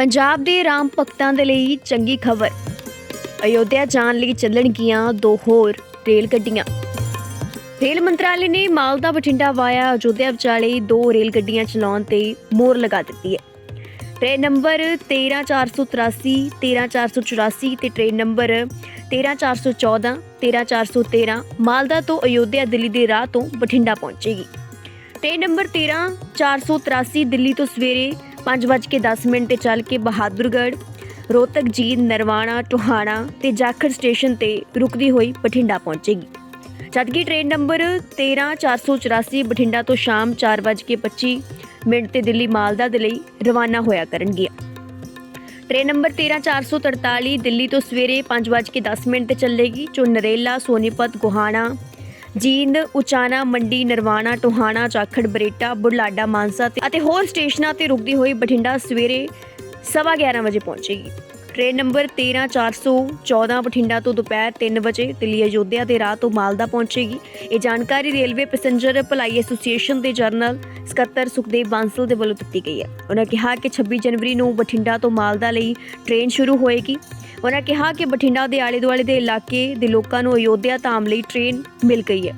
ਪੰਜਾਬ ਦੇ ਰਾਮ ਭਗਤਾਂ ਦੇ ਲਈ ਚੰਗੀ ਖਬਰ। ਅਯੋਧਿਆ ਜਾਣ ਲਈ ਚੱਲਣਗੀਆਂ ਦੋ ਹੋਰ ਰੇਲ ਗੱਡੀਆਂ। ਰੇਲ ਮੰਤਰਾਲੇ ਨੇ ਮਾਲਦਾ ਬਠਿੰਡਾ ਵਾਇਆ ਅਯੋਧਿਆ ਵਿਚਾਲੇ ਦੋ ਰੇਲ ਗੱਡੀਆਂ ਚਲਾਉਣ ਤੇ ਮੋਹਰ ਲਗਾ ਦਿੱਤੀ ਹੈ। ਟ੍ਰੇਨ ਨੰਬਰ 13483 13484 ਤੇ ਟ੍ਰੇਨ ਨੰਬਰ 13414 13413 ਮਾਲਦਾ ਤੋਂ ਅਯੋਧਿਆ ਦਿੱਲੀ ਦੇ ਰਾਹ ਤੋਂ ਬਠਿੰਡਾ ਪਹੁੰਚੇਗੀ। ਟ੍ਰੇਨ ਨੰਬਰ 13483 ਦਿੱਲੀ ਤੋਂ ਸਵੇਰੇ 5:10 ਮਿੰਟ ਤੇ ਚੱਲ ਕੇ ਬਹਾਦਰਗੜ੍ਹ, ਰੋਹਤਕ ਜੀ ਨਰਵਾਣਾ, ਟੋਹਾਣਾ ਤੇ ਜਾਖੜ ਸਟੇਸ਼ਨ ਤੇ ਰੁਕਦੀ ਹੋਈ ਬਠਿੰਡਾ ਪਹੁੰਚੇਗੀ। ਜਦਕਿ ਟ੍ਰੇਨ ਨੰਬਰ 13484 ਬਠਿੰਡਾ ਤੋਂ ਸ਼ਾਮ 4:25 ਮਿੰਟ ਤੇ ਦਿੱਲੀ ਮਾਲਦਾ ਦੇ ਲਈ ਰਵਾਨਾ ਹੋਇਆ ਕਰਨਗੇ ਟ੍ਰੇਨ ਨੰਬਰ 13443 ਦਿੱਲੀ ਤੋਂ ਸਵੇਰੇ 5:10 ਮਿੰਟ ਤੇ ਚੱਲੇਗੀ ਜੋ ਨਰੇਲਾ, ਸੋਨੀਪਤ, ਗੋਹਾਣਾ ਜੀਂਦ, ਉਚਾਨਾ, ਮੰਡੀ, ਨਰਵਾਣਾ, ਟੋਹਾਣਾ ਜਾਖੜ ਬਰੇਟਾ, ਬੁਢਲਾਡਾ, ਮਾਨਸਾ ਅਤੇ ਹੋਰ ਸਟੇਸ਼ਨਾਂ ਤੇ ਰੁਕਦੀ ਹੋਈ ਬਠਿੰਡਾ ਸਵੇਰੇ 11:30 ਵਜੇ ਪਹੁੰਚੇਗੀ। ਟ੍ਰੇਨ ਨੰਬਰ 13414 ਬਠਿੰਡਾ ਤੋਂ ਦੁਪਹਿਰ 3 ਵਜੇ ਦਿੱਲੀ ਅਯੋਧਿਆ ਦੇ ਰਾਹ ਤੋਂ ਮਾਲਦਾ ਪਹੁੰਚੇਗੀ। ਇਹ ਜਾਣਕਾਰੀ ਰੇਲਵੇ ਪੈਸੇਂਜਰ ਭਲਾਈ ਐਸੋਸੀਏਸ਼ਨ ਦੇ ਜਨਰਲ ਸਕੱਤਰ ਸੁਖਦੇਵ ਬਾਂਸਲ ਦੇ ਵੱਲੋਂ ਦਿੱਤੀ ਗਈ ਹੈ। ਉਹਨਾਂ ਕਿਹਾ ਕਿ 26 ਜਨਵਰੀ ਨੂੰ ਬਠਿੰਡਾ ਤੋਂ ਮਾਲਦਾ ਲਈ ਟ੍ਰੇਨ ਸ਼ੁਰੂ ਹੋਏਗੀ। ਉਹਨਾਂ ਕਿਹਾ ਕਿ ਬਠਿੰਡਾ ਦੇ ਆਲੇ ਦੁਆਲੇ ਦੇ ਇਲਾਕੇ ਦੇ ਲੋਕਾਂ ਨੂੰ ਅਯੋਧਿਆ ਧਾਮ ਲਈ ਟ੍ਰੇਨ ਮਿਲ ਗਈ ਹੈ।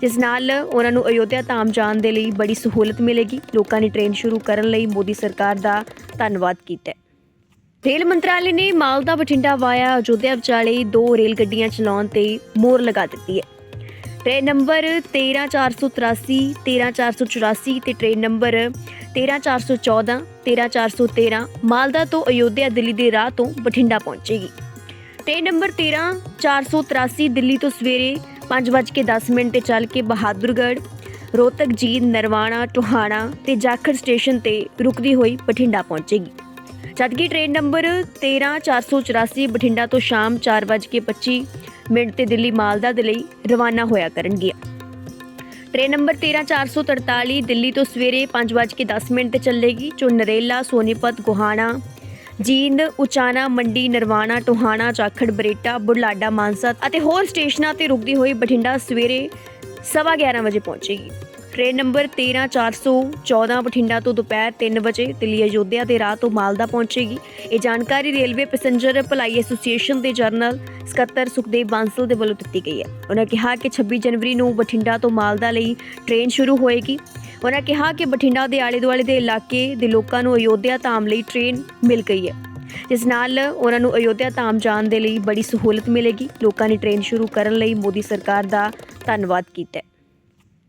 ਜਿਸ ਨਾਲ ਉਹਨਾਂ ਨੂੰ ਅਯੋਧਿਆ ਧਾਮ ਜਾਣ ਦੇ ਲਈ ਬੜੀ ਸਹੂਲਤ ਮਿਲੇਗੀ। ਲੋਕਾਂ ਨੇ ਟ੍ਰੇਨ ਸ਼ੁਰੂ ਕਰਨ ਲਈ ਮੋਦੀ ਸਰਕਾਰ ਦਾ ਧੰਨਵਾਦ ਕੀਤਾ ਰੇਲ ਮੰਤਰਾਲੇ ਨੇ ਮਾਲਦਾ ਬਠਿੰਡਾ ਵਾਇਆ ਅਯੋਧਿਆ ਵਿਚਾਲੇ ਦੋ ਰੇਲ ਗੱਡੀਆਂ ਚਲਾਉਣ ਤੇ ਮੋਹਰ ਲਗਾ ਦਿੱਤੀ ਹੈ। ਟ੍ਰੇਨ ਨੰਬਰ 13483 13484 ਤੇ ਟ੍ਰੇਨ ਨੰਬਰ 13414 13413 ਮਾਲਦਾ ਤੋਂ ਅਯੋਧਿਆ ਦਿੱਲੀ ਦੇ ਰਾਹ ਤੋਂ ਬਠਿੰਡਾ ਪਹੁੰਚੇਗੀ। ਟ੍ਰੇਨ ਨੰਬਰ 13483 ਦਿੱਲੀ ਤੋਂ ਸਵੇਰੇ 5:10 ਮਿੰਟ ਤੇ ਚੱਲ ਕੇ ਬਹਾਦਰਗੜ੍ਹ ਰੋਹਤਕ ਜੀ ਨਰਵਾਣਾ, ਟੋਹਾਣਾ ਤੇ ਜਾਖੜ ਸਟੇਸ਼ਨ ਤੇ ਰੁਕਦੀ ਹੋਈ ਬਠਿੰਡਾ ਪਹੁੰਚੇਗੀ। ਜਦਕਿ ਟ੍ਰੇਨ ਨੰਬਰ 13484 ਬਠਿੰਡਾ ਤੋਂ ਸ਼ਾਮ 4:25 ਮਿੰਟ ਤੇ ਦਿੱਲੀ ਮਾਲਦਾ ਦੇ ਲਈ ਰਵਾਨਾ ਹੋਇਆ ਕਰਨਗੀਆਂ। ਟ੍ਰੇਨ ਨੰਬਰ 13443 ਦਿੱਲੀ ਤੋਂ ਸਵੇਰੇ 5:10 ਮਿੰਟ ਤੇ ਚੱਲੇਗੀ। ਜੋ ਨਰੇਲਾ, ਸੋਨੀਪਤ, ਗੋਹਾਣਾ, ਜੀਂਦ ਉਚਾਨਾ ਮੰਡੀ, ਨਰਵਾਣਾ, ਟੋਹਾਣਾ ਜਾਖੜ ਬਰੇਟਾ ਬੁਢਲਾਡਾ ਮਾਨਸਾ ਅਤੇ ਹੋਰ ਸਟੇਸ਼ਨਾਂ ਤੇ ਰੁਕਦੀ ਹੋਈ ਬਠਿੰਡਾ ਸਵੇਰੇ 11:30 ਵਜੇ ਪਹੁੰਚੇਗੀ। ਟ੍ਰੇਨ ਨੰਬਰ 13414 ਬਠਿੰਡਾ ਤੋਂ ਦੁਪਹਿਰ 3 ਵਜੇ ਦਿੱਲੀ, ਅਯੋਧਿਆ ਦੇ ਰਾਹ ਤੋਂ ਮਾਲਦਾ ਪਹੁੰਚੇਗੀ। ਇਹ ਜਾਣਕਾਰੀ ਰੇਲਵੇ ਪੈਸੇਂਜਰ ਭਲਾਈ ਐਸੋਸੀਏਸ਼ਨ ਦੇ ਜਨਰਲ ਸਕੱਤਰ ਸੁਖਦੇਵ ਬਾਂਸਲ ਦੇ ਵੱਲੋਂ ਦਿੱਤੀ ਗਈ ਹੈ। ਉਹਨਾਂ ਕਿਹਾ ਕਿ 26 ਜਨਵਰੀ ਨੂੰ ਬਠਿੰਡਾ ਤੋਂ ਮਾਲਦਾ ਲਈ ਟ੍ਰੇਨ ਸ਼ੁਰੂ ਹੋਏਗੀ। ਉਹਨਾਂ ਕਿਹਾ ਕਿ ਬਠਿੰਡਾ ਦੇ ਆਲੇ ਦੁਆਲੇ ਦੇ ਇਲਾਕੇ ਦੇ ਲੋਕਾਂ ਨੂੰ ਅਯੋਧਿਆ ਧਾਮ ਲਈ ਟ੍ਰੇਨ ਮਿਲ ਗਈ ਹੈ। ਜਿਸ ਨਾਲ ਉਹਨਾਂ ਨੂੰ ਅਯੋਧਿਆ ਧਾਮ ਜਾਣ ਦੇ ਲਈ ਬੜੀ ਸਹੂਲਤ ਮਿਲੇਗੀ। ਲੋਕਾਂ ਨੇ ਟ੍ਰੇਨ ਸ਼ੁਰੂ ਕਰਨ ਲਈ ਮੋਦੀ ਸਰਕਾਰ ਦਾ ਧੰਨਵਾਦ ਕੀਤਾ